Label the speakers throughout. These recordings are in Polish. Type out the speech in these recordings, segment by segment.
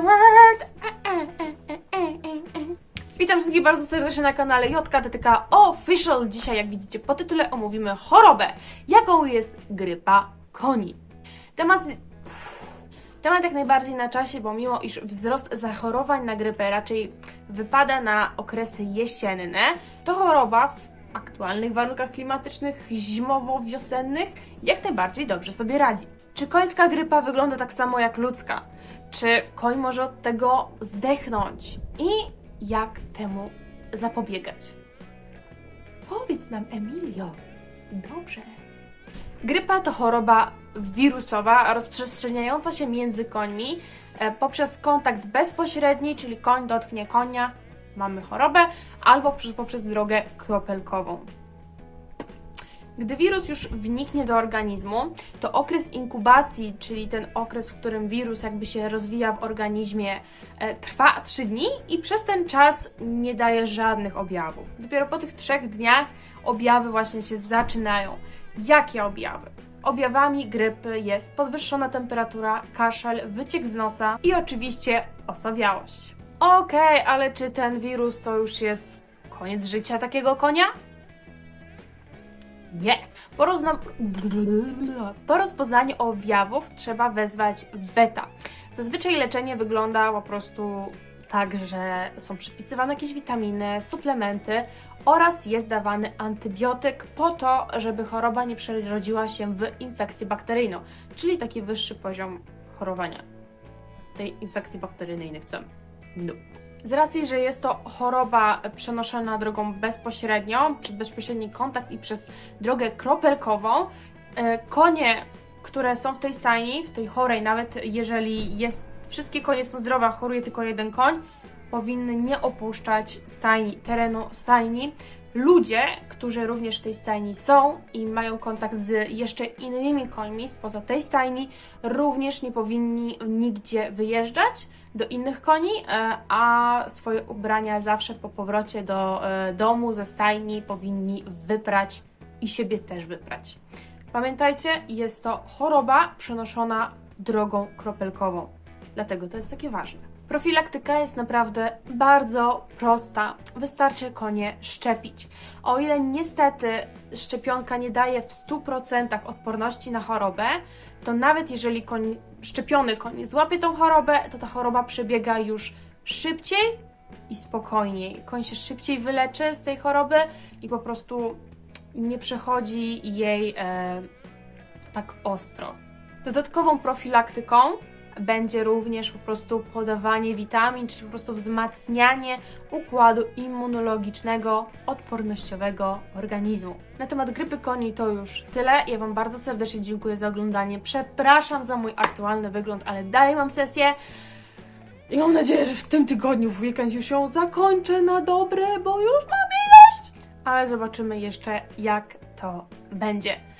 Speaker 1: forward. E, e, e, e, e, e. Witam wszystkich bardzo serdecznie na kanale JKTTK Official. Dzisiaj, jak widzicie po tytule, omówimy chorobę, jaką jest grypa koni. Temat Temat jak najbardziej na czasie, bo mimo iż wzrost zachorowań na grypę raczej wypada na okresy jesienne, to choroba w aktualnych warunkach klimatycznych, zimowo-wiosennych jak najbardziej dobrze sobie radzi. Czy końska grypa wygląda tak samo jak ludzka? Czy koń może od tego zdechnąć? I jak temu zapobiegać? Powiedz nam, Emilio. Dobrze. Grypa to choroba wirusowa rozprzestrzeniająca się między końmi e, poprzez kontakt bezpośredni, czyli koń dotknie konia, mamy chorobę, albo przez- poprzez drogę kropelkową. Gdy wirus już wniknie do organizmu, to okres inkubacji, czyli ten okres, w którym wirus jakby się rozwija w organizmie, e, trwa 3 dni i przez ten czas nie daje żadnych objawów. Dopiero po tych 3 dniach objawy właśnie się zaczynają. Jakie objawy? Objawami grypy jest podwyższona temperatura, kaszel, wyciek z nosa i oczywiście osowiałość. Okej, ale czy ten wirus to już jest koniec życia takiego konia? Nie. Po, rozna... po rozpoznaniu objawów trzeba wezwać weta. Zazwyczaj leczenie wygląda po prostu tak, że są przypisywane jakieś witaminy, suplementy oraz jest dawany antybiotyk po to, żeby choroba nie przerodziła się w infekcję bakteryjną, czyli taki wyższy poziom chorowania. Tej infekcji bakteryjnej nie chcemy. No. Z racji, że jest to choroba przenoszona drogą bezpośrednią, przez bezpośredni kontakt i przez drogę kropelkową, e, konie, które są w tej stajni, w tej chorej, nawet jeżeli jest, wszystkie konie są zdrowe, choruje tylko jeden koń, powinny nie opuszczać stajni, terenu stajni. Ludzie, którzy również w tej stajni są i mają kontakt z jeszcze innymi końmi spoza tej stajni, również nie powinni nigdzie wyjeżdżać do innych koni, e, a swoje ubrania zawsze po powrocie do e, domu ze stajni powinni wyprać i siebie też wyprać. Pamiętajcie, jest to choroba przenoszona drogą kropelkową. Dlatego to jest takie ważne. Profilaktyka jest naprawdę bardzo prosta. Wystarczy konie szczepić. O ile niestety szczepionka nie daje w 100% odporności na chorobę, to nawet jeżeli koń, szczepiony koń złapie tą chorobę, to ta choroba przebiega już szybciej i spokojniej. Koń się szybciej wyleczy z tej choroby i po prostu nie przechodzi jej e, tak ostro. Dodatkową profilaktyką będzie również po prostu podawanie witamin, czyli po prostu wzmacnianie układu immunologicznego, odpornościowego organizmu. Na temat grypy koni to już tyle. Ja Wam bardzo serdecznie dziękuję za oglądanie. Przepraszam za mój aktualny wygląd, ale dalej mam sesję. I mam nadzieję, że w tym tygodniu, w weekend już ją zakończę na dobre, bo już mam ilość. Ale zobaczymy jeszcze, jak to będzie.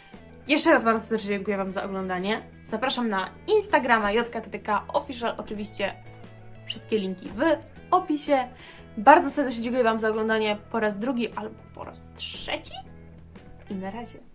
Speaker 1: Jeszcze raz bardzo serdecznie dziękuję Wam za oglądanie. Zapraszam na Instagrama JKTTK Official, oczywiście wszystkie linki w opisie. Bardzo serdecznie dziękuję Wam za oglądanie po raz drugi albo po raz trzeci. I na razie.